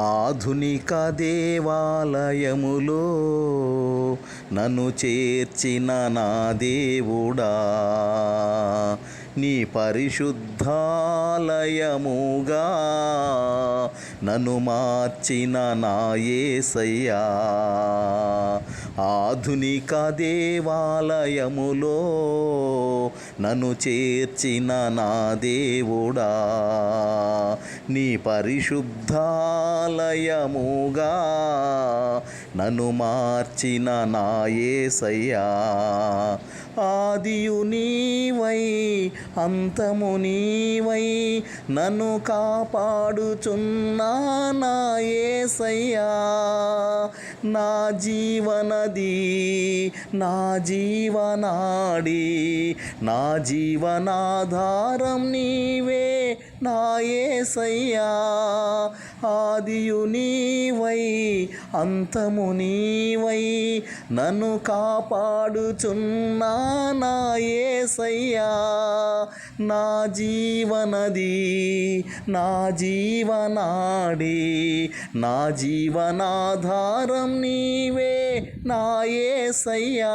ఆధునిక దేవాలయములో నన్ను చేర్చిన నా దేవుడా నీ పరిశుద్ధాలయముగా నన్ను మార్చిన నా ఆధునిక దేవాలయములో నన్ను చేర్చిన నా దేవుడా నీ పరిశుద్ధాలయముగా. నన్ను మార్చిన నాయేసయ్యా ఆదియు నీవై అంతము నీవై నన్ను కాపాడుచున్నా నాయేసయ్యా నా జీవనది నా జీవనాడి నా జీవనాధారం నీవే. నాయే యేసయ్యా ఆదియు నీవై అంతము నీవై నన్ను కాపాడుచున్నా నాయే యేసయ్యా నా జీవనది నా జీవనాడి నా జీవనాధారం నీవే నాయే యేసయ్యా